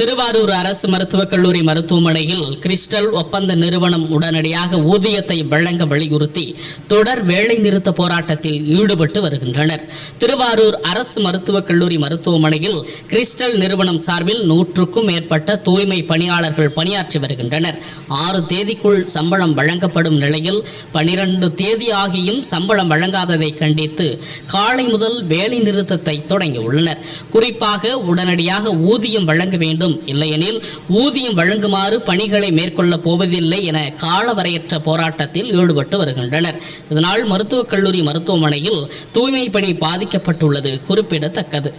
திருவாரூர் அரசு மருத்துவக் கல்லூரி மருத்துவமனையில் கிறிஸ்டல் ஒப்பந்த நிறுவனம் உடனடியாக ஊதியத்தை வழங்க வலியுறுத்தி தொடர் வேலை நிறுத்த போராட்டத்தில் ஈடுபட்டு வருகின்றனர். திருவாரூர் அரசு மருத்துவக் கல்லூரி மருத்துவமனையில் கிறிஸ்டல் நிறுவனம் சார்பில் நூற்றுக்கும் மேற்பட்ட தூய்மை பணியாளர்கள் பணியாற்றி வருகின்றனர். ஆறு தேதிக்குள் சம்பளம் வழங்கப்படும் நிலையில் பனிரெண்டு தேதி ஆகியும் சம்பளம் வழங்காததை கண்டித்து காலை முதல் வேலை நிறுத்தத்தை தொடங்கியுள்ளனர். குறிப்பாக உடனடியாக ஊதியம் வழங்க வேண்டும் இல்லையெனில் ஊதியம் வழங்குமாறு பணிகளை மேற்கொள்ளப் போவதில்லை என காலவரையற்ற போராட்டத்தில் ஈடுபட்டு வருகின்றனர். இதனால் மருத்துவக் கல்லூரி மருத்துவமனையில் தூய்மை பணி பாதிக்கப்பட்டுள்ளது குறிப்பிடத்தக்கது.